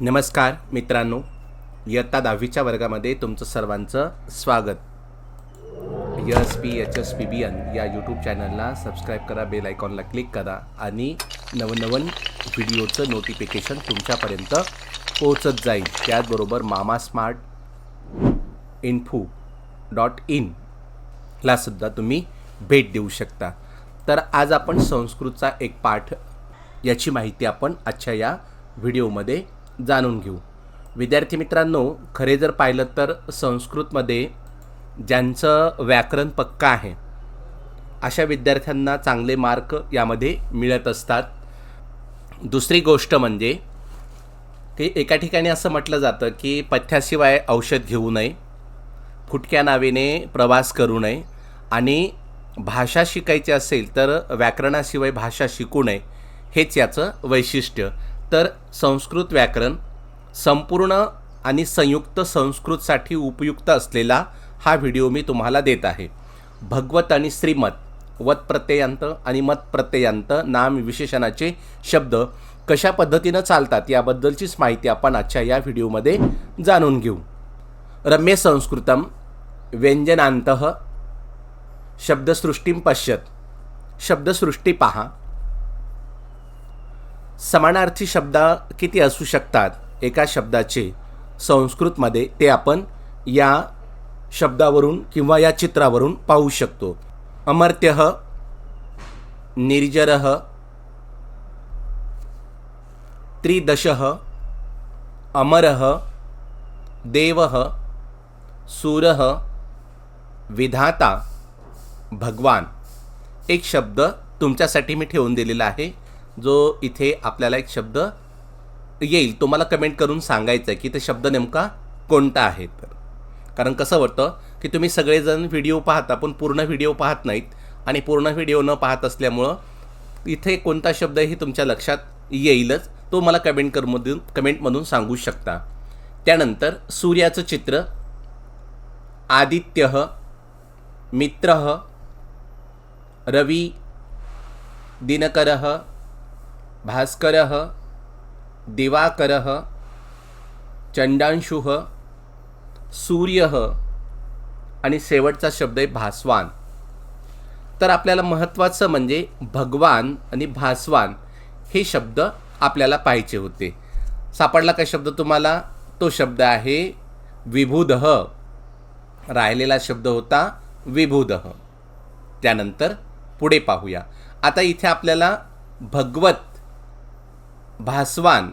नमस्कार मित्रांनो इयत्ता दहावीच्या वर्गामध्ये तुमचं सर्वांचं स्वागत. S P H S P B N या यूट्यूब चॅनलला सबस्क्राईब करा बेल आयकॉनला क्लिक करा आणि नवनवन व्हिडिओचं नोटिफिकेशन तुमच्यापर्यंत पोहोचत जाईल. त्याचबरोबर मामा स्मार्ट इन्फो डॉट इन ला सुद्धा तुम्ही भेट देऊ शकता. तर आज आपण संस्कृतचा एक पाठ याची माहिती आपण आजच्या या व्हिडिओमध्ये जाणून घेऊ. विद्यार्थी मित्रांनो खरे जर पाहिलं तर संस्कृतमध्ये ज्यांचं व्याकरण पक्का आहे अशा विद्यार्थ्यांना चांगले मार्क यामध्ये मिळत असतात. दुसरी गोष्ट म्हणजे की एका ठिकाणी असं म्हटलं जातं की पथ्याशिवाय औषध घेऊ नये फुटक्या नावेने प्रवास करू नये आणि भाषा शिकायची असेल तर व्याकरणाशिवाय भाषा शिकू नये हेच याचं वैशिष्ट्य. तर संस्कृत व्याकरण संपूर्ण आणि संयुक्त संस्कृतसाठी उपयुक्त असलेला हा व्हिडिओ मी तुम्हाला देत आहे. भगवत आणि श्रीमत वत प्रत्ययांत आणि मत प्रत्ययांत नाम विशेषणाचे शब्द कशा पद्धतीनं चालतात याबद्दलचीच माहिती आपण आजच्या या व्हिडिओमध्ये जाणून घेऊ. रम्य संस्कृतम व्यंजनांत शब्दसृष्टीं पश्यत शब्दसृष्टी पहा. समानार्थी शब्द किती असू शकतात? एका शब्दाचे संस्कृतमध्ये ते आपण या शब्दावरून किंवा या चित्रावरून पाहू शकतो. अमर्त्य निर्जर त्रिदश अमर देव सूर विधाता भगवान. एक शब्द तुमच्यासाठी मी ठेवून दिलेला आहे. जो इथे आपल्याला एक शब्द येईल तो मला कमेंट करून सांगायचं आहे की ते शब्द नेमका कोणता आहे तर. कारण कसं वाटतं की तुम्ही सगळेजण व्हिडिओ पाहता पण पूर्ण व्हिडिओ पाहत नाहीत. आणि पूर्ण व्हिडिओ न पाहत असल्यामुळं इथे कोणता शब्द हे तुमच्या लक्षात येईलच. तो मला कमेंट करमधून कमेंटमधून सांगू शकता. त्यानंतर सूर्याचं चित्र. आदित्य मित्र रवी दिनकर भास्कर दिवाकर चंडांशु सूर्य आणि शेवटचा शब्द आहे भास्वान. तर आपल्याला महत्त्वाचं म्हणजे भगवान आणि भास्वान हे शब्द आपल्याला पाहिजे होते. सापडला काय शब्द तुम्हाला? तो शब्द आहे विभुदह राहिलेला शब्द होता विभुदह त्यानंतर पुढे पाहूया. आता इथे आपल्याला भगवत भास्वान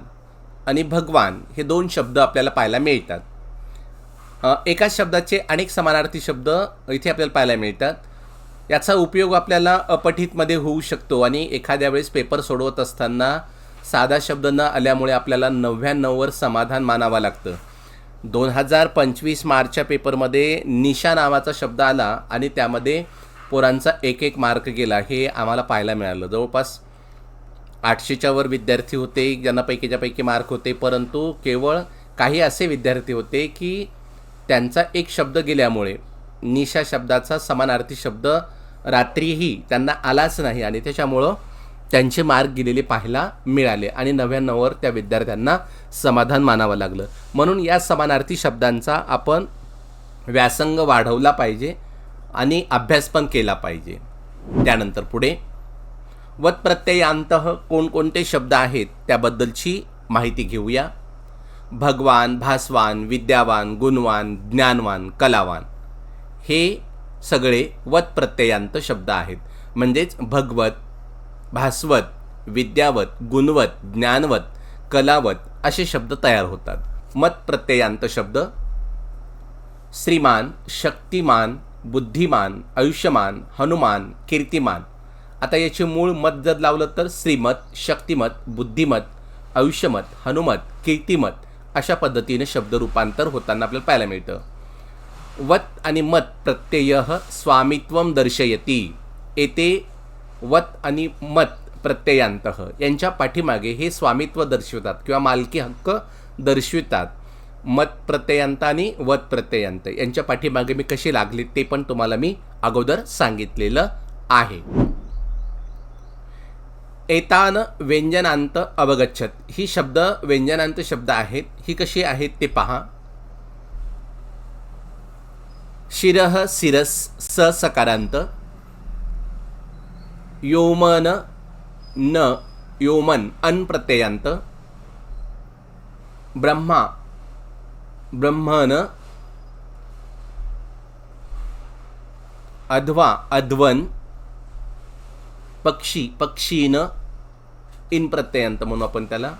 आणि भगवान हे दोन शब्द आपल्याला पाहायला मिळतात. एकाच शब्दाचे अनेक समानार्थी शब्द इथे आपल्याला पाहायला मिळतात. याचा उपयोग आपल्याला अपठितमध्ये होऊ शकतो आणि एखाद्या वेळेस पेपर सोडवत असताना साधा शब्द न आल्यामुळे आपल्याला नव्याण्णववर समाधान मानावं लागतं. दोन हजार पंचवीस मार्चच्या पेपरमध्ये निशा नावाचा शब्द आला आणि त्यामध्ये पोरांचा एक एक मार्क गेला हे आम्हाला पाहायला मिळालं. जवळपास आठशेच्या वर विद्यार्थी होते ज्यांना पैकीच्या पैकी मार्क होते परंतु केवळ काही असे विद्यार्थी होते की त्यांचा एक शब्द गेल्यामुळे निशा शब्दाचा समानार्थी शब्द रात्रीही त्यांना आलाच नाही आणि त्याच्यामुळं त्यांचे मार्क गेलेले पाहायला मिळाले आणि नव्याण्णववर त्या विद्यार्थ्यांना समाधान मानावं लागलं. म्हणून या समानार्थी शब्दांचा आपण व्यासंग वाढवला पाहिजे आणि अभ्यास पण केला पाहिजे. त्यानंतर पुढे वत प्रत्ययांत कोणकोणते शब्द आहेत त्याबद्दलची माहिती घेऊया. भगवान भास्वान विद्यावान गुणवान ज्ञानवान कलावान. हे सगळे वत प्रत्ययांत शब्द आहेत. म्हणजेच भगवत भास्वत विद्यावत गुणवत ज्ञानवत कलावत असे शब्द तयार होतात. मत प्रत्ययांत शब्द श्रीमान शक्तिमान बुद्धिमान आयुष्यमान हनुमान कीर्तिमान. आता याचे मूळ मत जर लावलं तर श्रीमत शक्तिमत बुद्धिमत आयुष्यमत हनुमत कीर्तिमत अशा पद्धतीने शब्द रूपांतर होताना आपल्याला पाहायला मिळतं. वत आणि मत प्रत्यय स्वामित्व दर्शयती. येते वत आणि मत प्रत्ययांत. यांच्या पाठीमागे हे स्वामित्व दर्शवतात किंवा मालकी हक्क दर्शवितात. मत प्रत्ययांत आणि वत प्रत्ययांत. यांच्या पाठीमागे मी कशी लागली ते पण तुम्हाला मी अगोदर सांगितलेलं आहे. एतान व्यंजनांत अवगच्छत. ही शब्द व्यंजनांत शब्द आहेत. ही कशी आहेत ते पहा. शिरह सिरस स सकारांत. योमन न योमन अन प्रत्ययांत. ब्रह्मा ब्रह्मन अध्वा अध्वन. पक्षी पक्षीन इन प्रत्ययांत म्हणून आपण त्याला.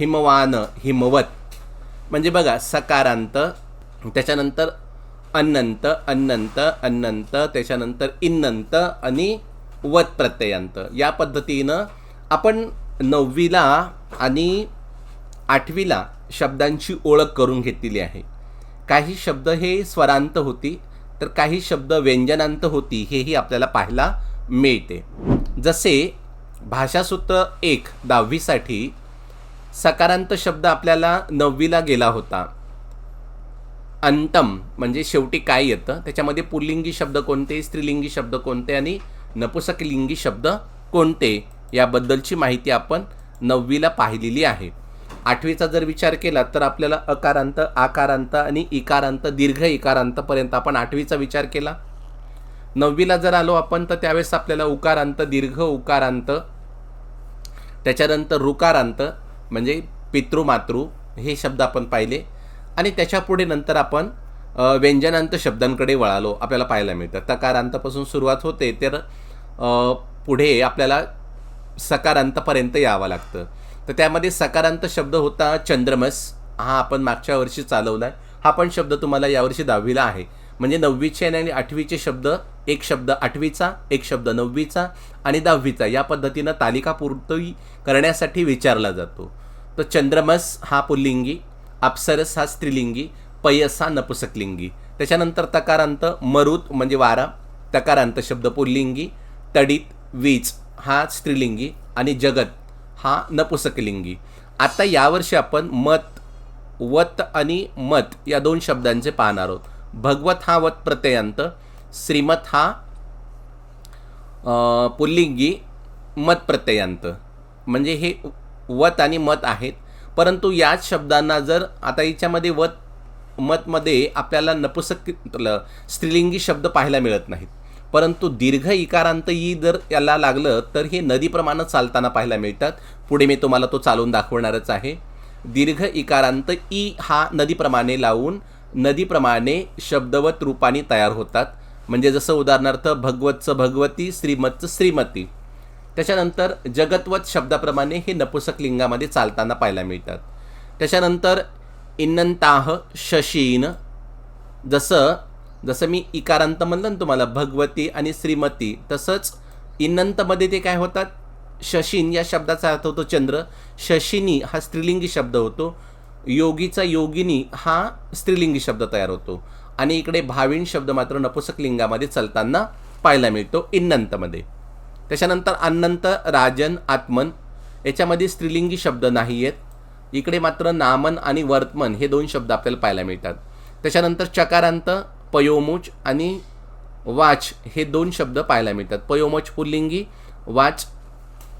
हिमवान हिमवत. म्हणजे बघा सकारांत त्याच्यानंतर अन्नंत अन्नंत अन्नंत त्याच्यानंतर इन्नंत आणि वत प्रत्ययांत. या पद्धतीनं आपण नववीला आणि आठवीला शब्दांची ओळख करून घेतलेली आहे. काही शब्द हे स्वरांत होती तर काही शब्द व्यंजनांत होती हेही आपल्याला पाहायला मिळते. जसे भाषासूत्र एक दहावीसाठी सकारांत शब्द आपल्याला नववीला गेला होता. अंतम म्हणजे शेवटी काय येतं? त्याच्यामध्ये पुल्लिंगी शब्द कोणते? स्त्रीलिंगी शब्द कोणते? आणि नपुसकलिंगी शब्द कोणते? याबद्दलची माहिती आपण नववीला पाहिलेली आहे. आठवीचा जर विचार केला तर आपल्याला अकारांत आकारांत आणि इकारांत दीर्घ इकारांतपर्यंत आपण आठवीचा विचार केला. नववीला जर आलो आपण तर त्यावेळेस आपल्याला उकारांत दीर्घ उकारांत त्याच्यानंतर रुकारांत म्हणजे पितृमातृ हे शब्द आपण पाहिले. आणि त्याच्यापुढे नंतर आपण व्यंजनांत शब्दांकडे वळालो आपल्याला पाहायला मिळतं. तकारांतापासून सुरुवात होते तर पुढे आपल्याला सकारांतपर्यंत यावं लागतं. तर त्यामध्ये सकारांत शब्द होता चंद्रमस. हा आपण मागच्या वर्षी चालवला आहे हा पण शब्द तुम्हाला यावर्षी दहावीला आहे. म्हणजे नववीचे आणि आठवीचे शब्द एक शब्द आठवीचा एक शब्द नववीचा आणि दहावीचा या पद्धतीनं तालिका पूर्ती करण्यासाठी विचारला जातो. तर चंद्रमस हा पुल्लिंगी अप्सरस हा स्त्रीलिंगी पयस हा नपुसकलिंगी. त्याच्यानंतर तकारांत मरुत म्हणजे वारा तकारांत शब्द पुल्लिंगी तडित वीज हा स्त्रीलिंगी आणि जगत हा नपुसकलिंगी. आता यावर्षी आपण मत वत आणि मत या दोन शब्दांचे पाहणार आहोत. भगवत हा वत प्रत्ययांत श्रीमत हा पुल्लिंगी मत प्रत्ययांत. म्हणजे हे वत आणि मत आहेत. परंतु याच शब्दांना जर आता याच्यामध्ये वत मतमध्ये आपल्याला नपुसक स्त्रीलिंगी शब्द पाहायला मिळत नाहीत. परंतु दीर्घ इकारांत ई जर याला लागलं तर हे नदीप्रमाणे चालताना पाहायला मिळतात. पुढे मी तुम्हाला तो चालून दाखवणारच आहे. दीर्घ इकारांत ई हा नदीप्रमाणे लावून नदीप्रमाणे शब्दवत रूपाने तयार होतात. म्हणजे जसं उदाहरणार्थ भगवतचं भगवती श्रीमतचं श्रीमती. त्याच्यानंतर जगतवत शब्दाप्रमाणे हे नपुसक लिंगामध्ये चालताना पाहायला मिळतात. त्याच्यानंतर इन्नंताह शशीन. जसं जसं मी इकारांत म्हणलं ना तुम्हाला भगवती आणि श्रीमती तसंच इन्नंतमध्ये ते काय होतात? शशीन या शब्दाचा अर्थ होतो चंद्र. शशिनी हा स्त्रीलिंगी शब्द होतो. योगीचा योगिनी हा स्त्रीलिंगी शब्द तयार होतो. आणि इकडे भाविण शब्द मात्र नपुसक लिंगामध्ये चालताना पाहायला मिळतो इन्नंतमध्ये. त्याच्यानंतर अनंत राजन आत्मन याच्यामध्ये स्त्रीलिंगी शब्द नाही आहेत इकडे मात्र नामन आणि वर्तमन हे दोन शब्द आपल्याला पाहायला मिळतात. त्याच्यानंतर चकारांत पयोमुच आणि वाच हे दोन शब्द पाहायला मिळतात. पयोमोच पुल्लिंगी वाच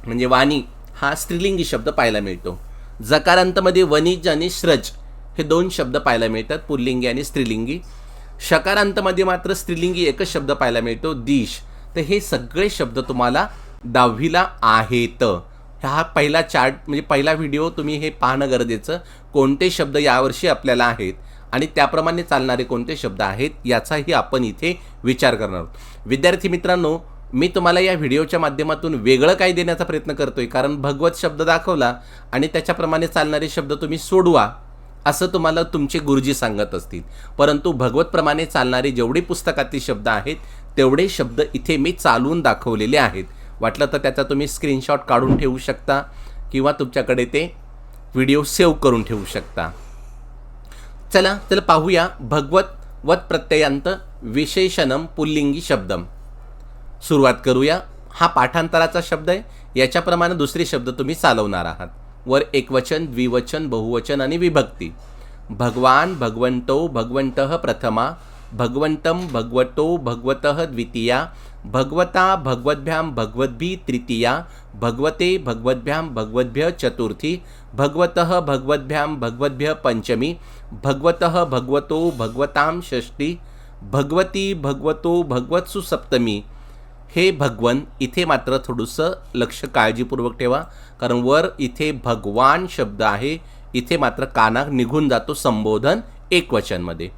म्हणजे वाणी हा स्त्रीलिंगी शब्द पाहायला मिळतो. जकारांतमध्ये वनिज आणि श्रज हे दोन शब्द पाहायला मिळतात पुल्लिंगी आणि स्त्रीलिंगी. शकारांतमध्ये मात्र स्त्रीलिंगी एकच शब्द पाहायला मिळतो दिश. तर हे सगळे शब्द तुम्हाला दहावीला आहेत. हा पहिला चार्ट म्हणजे पहिला व्हिडिओ तुम्ही हे पाहणं गरजेचं. कोणते शब्द यावर्षी आपल्याला आहेत आणि त्याप्रमाणे चालणारे कोणते शब्द आहेत याचाही आपण इथे विचार करणार आहोत. विद्यार्थी मित्रांनो मी तुम्हाला या व्हिडिओच्या माध्यमातून वेगळं काय देण्याचा प्रयत्न करतोय. कारण भगवत शब्द दाखवला आणि त्याच्याप्रमाणे चालणारे शब्द तुम्ही सोडवा. असं तुम्हाला तुमचे गुरुजी सांगत असतील. परंतु भगवतप्रमाणे चालणारे जेवढे पुस्तकातील शब्द आहेत तेवढे शब्द इथे मी चालवून दाखवलेले आहेत. वाटलं तर त्याचा तुम्ही स्क्रीनशॉट काढून ठेवू शकता किंवा तुमच्याकडे ते व्हिडिओ सेव्ह करून ठेवू शकता. चला चला पाहूया भगवत वत प्रत्ययांत विशेषणम पुल्लिंगी शब्दम सुरुवात करूया. हा पाठांतराचा शब्द आहे. याच्याप्रमाणे दुसरे शब्द तुम्ही चालवणार आहात. वर एकवचन द्विवचन बहुवचन आणि विभक्ती. भगवान भगवंतो भगवंत प्रथमा भगवंतम भगवतो भगवत द्वितीया भगवता भगवद्भ्यां भगवद्भी तृतीया भगवते भगवद्भ्यां भगवद्भ्य चतुर्थी भगवतः भगवद्भ्यां भगवद्भ्य पंचमी भगवतः भगवतो भगवतां षष्ठी भगवती भगवतो भगवत्सु सप्तमी हे भगवन इथे मात्र थोडंसं लक्ष काळजीपूर्वक ठेवा. कारण वर इथे भगवान शब्द आहे. इथे मात्र काना निघून जातो संबोधन एकवचनमध्ये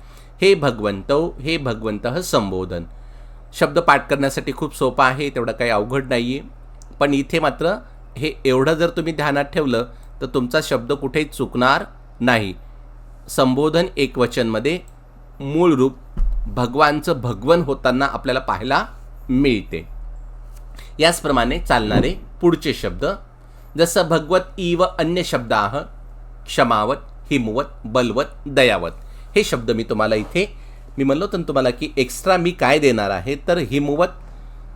हे भगवंत हे भगवंत संबोधन. शब्द पाठ करण्यासाठी खूप सोपा आहे तेवढं काही अवघड नाही आहे पण इथे मात्र हे एवढं जर तुम्ही ध्यानात ठेवलं तर तुमचा शब्द कुठेही चुकणार नाही. संबोधन एकवचनमध्ये मूळ रूप भगवानचं भगवन होताना आपल्याला पाहायला मिळते. याचप्रमाणे चालणारे पुढचे शब्द जसं भगवत ई व अन्य शब्द आह क्षमावत हिमवत बलवत दयावत. हे शब्द मी तुम्हाला इथे मी म्हणलो होतं तुम्हाला की एक्स्ट्रा मी काय देणार आहे तर हिमवत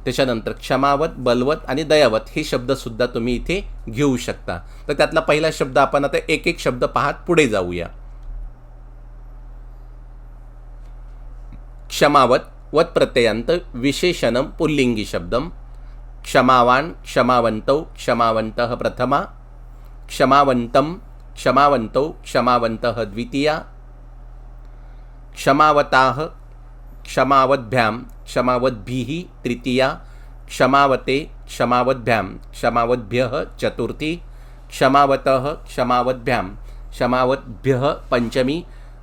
त्याच्यानंतर क्षमावत बलवत आणि दयावत हे शब्दसुद्धा तुम्ही इथे घेऊ शकता. तर त्यातला पहिला शब्द आपण आता एक एक शब्द पाहत पुढे जाऊया. क्षमावत वत्प्रत्ययांत विशेषणम पुल्लिंगी शब्दम क्षमावान क्षमावंतौ क्षमावंत प्रथमा। क्षमावंतम क्षमावंतौ क्षमावंत द्वितीया। क्षमावताः क्षमावद्भ्यां क्षमावद्भिः तृतीया। क्षमावते क्षमावद्भ्यां क्षमावद्भ्यः चतुर्थी। क्षमावतः क्षमावद्भ्यां क्षमावद्भ्यः पञ्चमी।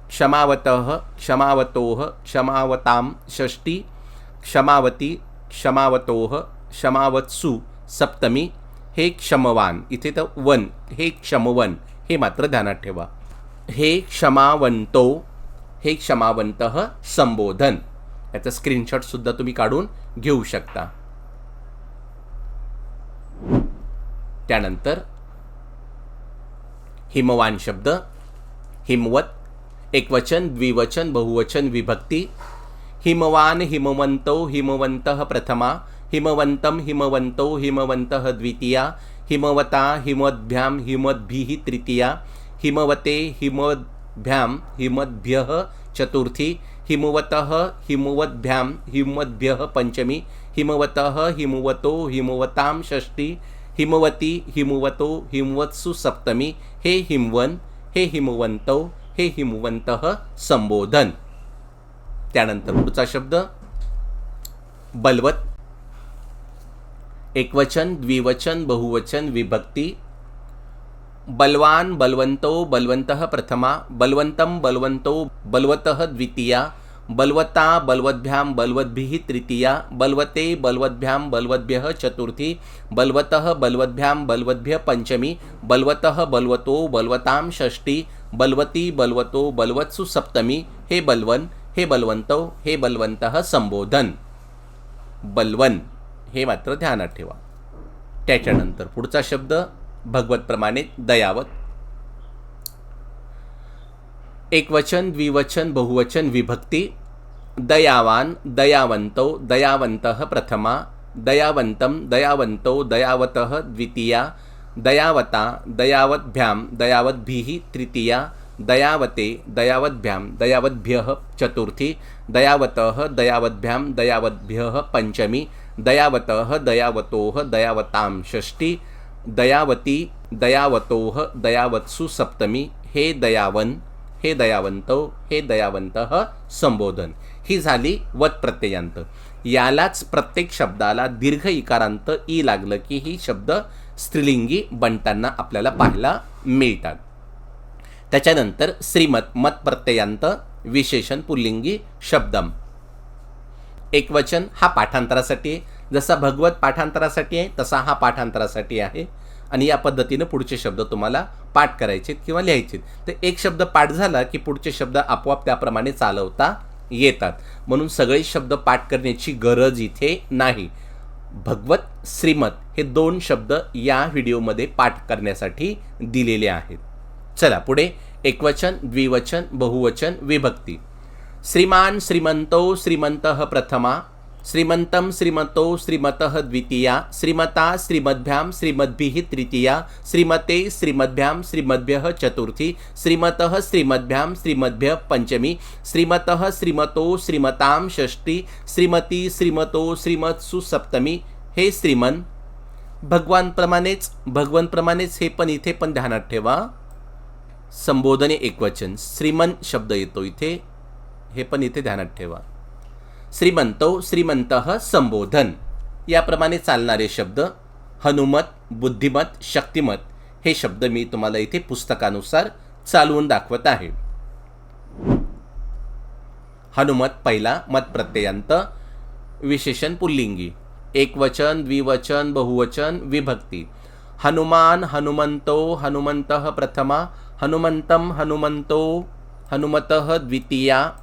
क्षमावतः क्षमावतोः क्षमावतां षष्ठी क्षमावती क्षमावतोः क्षमावत्सु सप्तमी हे क्षमवान इथे तर वन हे क्षमवन हे मात्र ध्यानात ठेवा. हे क्षमावंतो हे क्षमावंत संबोधन. याचा स्क्रीनशॉटसुद्धा तुम्ही काढून घेऊ शकता. त्यानंतर हिमवान शब्द हिमवत एकवचन द्विवचन बहुवचन विभक्ती। हिमवान हिमवंतो हिमवंत प्रथमा हिमवंतं हिमवंतो हिमवन्तः द्वितीया हिमवता हिमद्भ्याम हिमद्भिः तृतीया हिमवते हिमद्भ्याम हिमद्भ्य चतुर्थी हिमवतः हिमवद्भ्यां हिमद्भ्य पञ्चमी हिमवतः हिमवतो हिमवतां षष्ठी हिमवती हिमवतो हिमवत्सु सप्तमी हे हिमवन हे हिमवंतौ हे हिमवंत संबोधन. त्यानंतर पुढचा शब्द बलवत. एकवचन द्विवचन बहुवचन विभक्ती. बलवान बलवंतो बलवंत प्रथमा. बलवंतम बलवंतो बलवतः द्वितीया. बलवता बलवद्भ्यां बलवद्भिः तृतीया. बलवते बलवद्भ्यां बलवद्भ्यः चतुर्थी. बलवतः बलवद्भ्यां बलवद्भ्य पञ्चमी बलवतः बलवतो बलवतां षष्ठी. बलवती बलवतो बलवत्सु सप्तमी हे बलवन हे बलवंतौ हे बलवंतः संबोधन. बलवन हे मात्र ध्यानात ठेवा. त्याच्यानंतर पुढचा शब्द भगवतप्रमाणे दयावत. एकवचन द्विवचन बहुवचन विभक्ती. दयावान दयावंतो दयावंतः प्रथमा. दयावंतम दयावंतो दयावतः द्वितीया. दयावता दयावद्भ्यां दयावद्भिः तृतीया दयावते दयावद्भ्यां दयावद्भ्यः चतुर्थी दयावतः दयावद्भ्यां दयावद्भ्यः पञ्चमी दयावतः दयावतोः दयावतां षष्ठी दयावती दयावतोः दयावत्सु सप्तमी हे दयावन हे दयावंत हे दयावंतः संबोधन. ही झाली वत प्रत्ययांत. यालाच प्रत्येक शब्दाला दीर्घ इकारांत ई लागलं की ही शब्द स्त्रीलिंगी बनताना आपल्याला पाहायला मिळतात. त्याच्यानंतर श्रीमत मत प्रत्ययांत विशेषण पुल्लिंगी शब्दम. एकवचन हा पाठांतरासाठी आहे. जसा भगवत पाठांतरासाठी आहे तसा हा पाठांतरासाठी आहे. आणि या पद्धतीनं पुढचे शब्द तुम्हाला पाठ करायचे किंवा लिहायचे तर एक शब्द पाठ झाला की पुढचे शब्द आपोआप त्याप्रमाणे चालवता येतात. म्हणून सगळे शब्द पाठ करण्याची गरज इथे नाही. भगवत श्रीमत हे दोन शब्द या व्हिडिओमध्ये पाठ करण्यासाठी दिलेले आहेत. चला पुढे. एकवचन द्विवचन बहुवचन विभक्ती. श्रीमान श्रीमंतो श्रीमंत प्रथमा श्रीमन्तं श्रीमतो श्रीमतः द्वितीया श्रीमता श्रीमद्भ्यां श्रीमद्भिः तृतीया श्रीमते श्रीमद्भ्यां श्रीमद्भ्यः चतुर्थी श्रीमतः श्रीमद्भ्यां श्रीमद्भ्यः पंचमी श्रीमतः श्रीमतो श्रीमतां षष्ठी श्रीमती श्रीमतो श्रीमत्सु सप्तमी हे श्रीमन भगवानप्रमाणेच भगवानप्रमाणेच हे पण इथे पण ध्यानात ठेवा. संबोधने एकवचन श्रीमन शब्द येतो इथे हे पण इथे ध्यानात ठेवा. श्रीमंतो श्रीमंत संबोधन याप्रमाणे चालणारे शब्द हनुमत बुद्धिमत शक्तिमत हे शब्द मी तुम्हाला इथे पुस्तकानुसार चालवून दाखवत आहे. हनुमत पहिला मत प्रत्ययांत विशेषण पुल्लिंगी. एकवचन, द्विवचन, बहुवचन, विभक्ति। हनुमान, हनुमंतो हनुमंत प्रथमा हनुमंतं हनुमंतो हनुमत द्वितीया,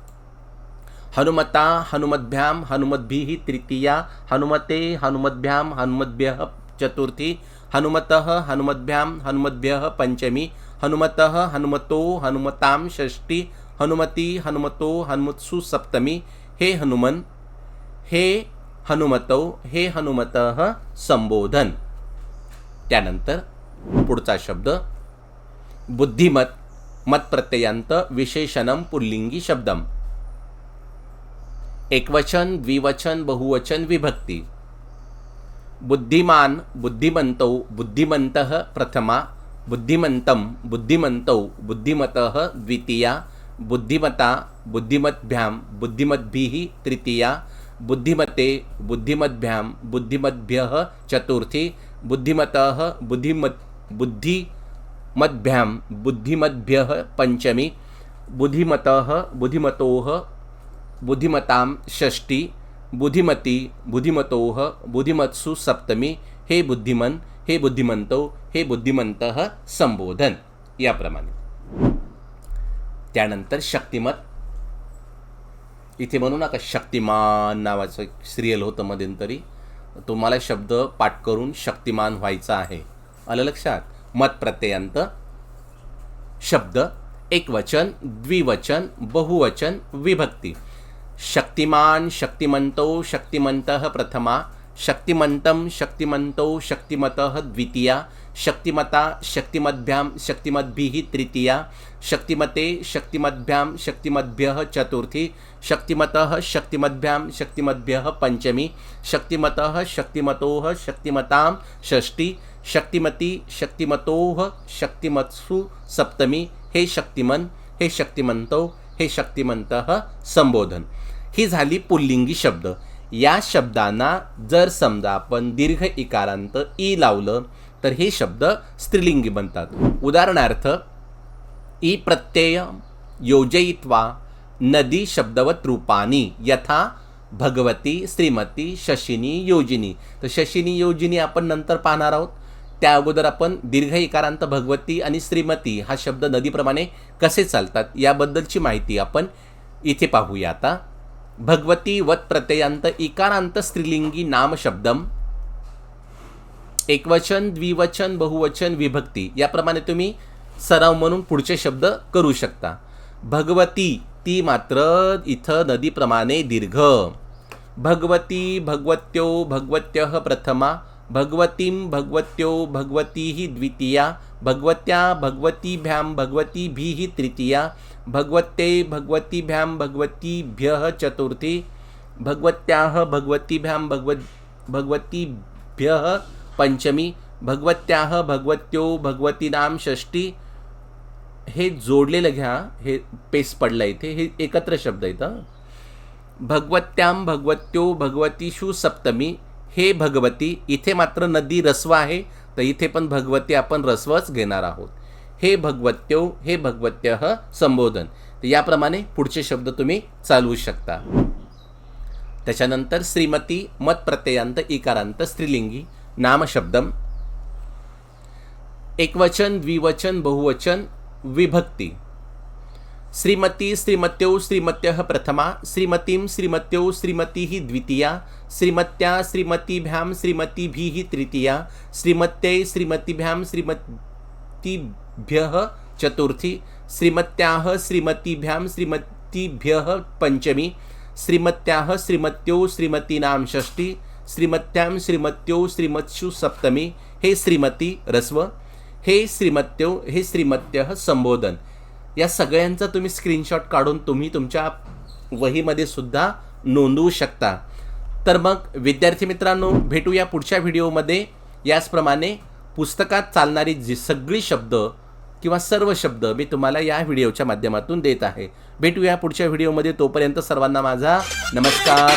हनुमता, हनुमद्भ्यां, हनुमद्भिः तृतीया, हनुमते, हनुमद्भ्यां, हनुमद्भ्यः चतुर्थी, हनुमत हनुमद्भ्यां, हनुमद्भ्यः पंचमी हनुमत हनुमतो, हनुमतां षष्ठी, हनुमती, हनुमतो, हनुमत्सु सप्तमी। हे हनुमन, हे हनुमतौ हे हनुमतः संबोधन. त्यानंतर पुढचा शब्द बुद्धिमत मतप्रत्ययांत विशेषणम पुल्लिंगी शब्दम. एकवचन द्विवचन बहुवचन विभक्ती. बुद्धिमान बुद्धिमंतौ बुद्धिमन्तः प्रथमा बुद्धिमन्तं बुद्धिमन्तौ बुद्धिमत द्वितीया बुद्धिमता बुद्धिमद्भ्यां बुद्धिमद्भिः तृतीया बुद्धिमते बुद्धिमद्भ्यां बुद्धिमद्भ्यः चतुर्थी बुद्धिमतः बुद्धिमत् बुद्धिमद्भ्यां बुद्धिमद्भ्यः पञ्चमी बुद्धिमतः बुद्धिमतोः बुद्धिमतां षष्ठी बुद्धिमती बुद्धिमतोः बुद्धिमत्सु सप्तमी हे बुद्धिमन हे बुद्धिमंतो हे बुद्धिमंत संबोधन याप्रमाणे त्यानंतर शक्तिमत इथे म्हणू नका शक्तिमान नावाचं एक सिरियल होतं मध्यंतरी तुम्हाला शब्द पाठ करून शक्तिमान व्हायचा आहे. आलं लक्षात? मत प्रत्ययांत. शब्द एकवचन द्विवचन बहुवचन विभक्ती. शक्तिमान शक्तिमंतो शक्तिमंतः प्रथमा शक्तिमंतम शक्तिमंतो शक्तिमतः द्वितीया शक्तिमता शक्तिमद्भ्यां शक्तिमद्भिः तृतीया शक्तिमते शक्तिमद्भ्यां शक्तिमद्भ्यः चतुर्थी शक्तिमतः शक्तिमद्भ्यां शक्तिमद्भ्यः पञ्चमी शक्तिमतः शक्तिमतोः शक्तिमतां षष्ठी शक्तिमती शक्तिमतोः शक्तिमत्सु सप्तमी हे शक्तिमन हे शक्तिमंतो हे शक्तिमंत संबोधन। ही झाली पुल्लिंगी शब्द। या शब्दांना जर समजा आपण दीर्घ इकारांत ई लावलं तर हे शब्द स्त्रीलिंगी बनतात. उदाहरणार्थ ई प्रत्यय योजयित्वा नदी शब्दवत रूपानी यथा भगवती श्रीमती शशिनी योजिनी. तर शशिनी योजिनी आपण नंतर पाहणार आहोत. त्या अगोदर आपण दीर्घ इकारांत भगवती आणि श्रीमती हा शब्द नदीप्रमाणे कसे चालतात याबद्दलची माहिती आपण इथे पाहूया आता. भगवती वत प्रत्ययांत इकारांत स्त्रीलिंगी नाम शब्दम. एकवचन द्विवचन बहुवचन विभक्ती. याप्रमाणे तुम्ही सराव म्हणून पुढचे शब्द करू शकता. भगवती ती मात्र इथं नदीप्रमाणे दीर्घ. भगवती भगवत्यो भगवत्यः प्रथमा. भगवतीं भगवत्यो भगवतीः द्वितीया भगवत्या भगवतीभ्यां भगवतीभिः तृतीया भगवते भगवतीभ्यां भगवतीभ्यः चतुर्थी भगवत्याः भगवतीभ्यां भगवत भगवतीभ्यः पंचमी भगवत्याः भगवत्यो भगवतीनाम षष्ठी हे जोडलेलं घ्या हे पेस पडलं इथे हे एकत्र शब्द आहेत भगवत्याम भगवत्यां भगवत्यो भगवतीषु सप्तमी हे भगवती इथे मात्र नदी रस्व आहे तर इथे पण भगवती आपण रस्वच घेणार आहोत. हे भगवत्यो हे भगवत्यः संबोधन. तर याप्रमाणे पुढचे शब्द तुम्ही चालवू शकता. त्याच्यानंतर श्रीमती मत प्रत्ययांत इकारांत स्त्रीलिंगी नामशब्दम. एकवचन द्विवचन बहुवचन विभक्ती. श्रीमती श्रीमत्यो श्रीमत्यः प्रथमा, श्रीमतीं श्रीमत्यो श्रीमती द्वितीया, श्रीमत्या श्रीमतीभ्यां श्रीमतीभिः तृतीया, श्रीमत्यै श्रीमतीभ्यां श्रीमतीभ्यः चतुर्थी, श्रीमत्याः श्रीमतीभ्यां श्रीमतीभ्यः पञ्चमी श्रीमत्याह श्रीमत्यो श्रीमतीनाम षष्टी श्रीमत्याम श्रीमत्यो श्रीमत्सु सप्तमी, हे श्रीमती रस्व, हे श्रीमत्यो, हे श्रीमत्यः संबोधन। या सगळ्यांचा तुम्ही स्क्रीनशॉट काढून तुम्ही तुमच्या वहीमध्ये सुद्धा नोंदवू शकता. तर मग विद्यार्थी मित्रांनो भेटूया पुढच्या व्हिडिओमध्ये. याचप्रमाणे पुस्तकात चालणारी जी सगळी शब्द किंवा सर्व शब्द मी तुम्हाला या व्हिडिओच्या माध्यमातून देत आहे. भेटूया पुढच्या व्हिडिओमध्ये. तोपर्यंत सर्वांना माझा नमस्कार.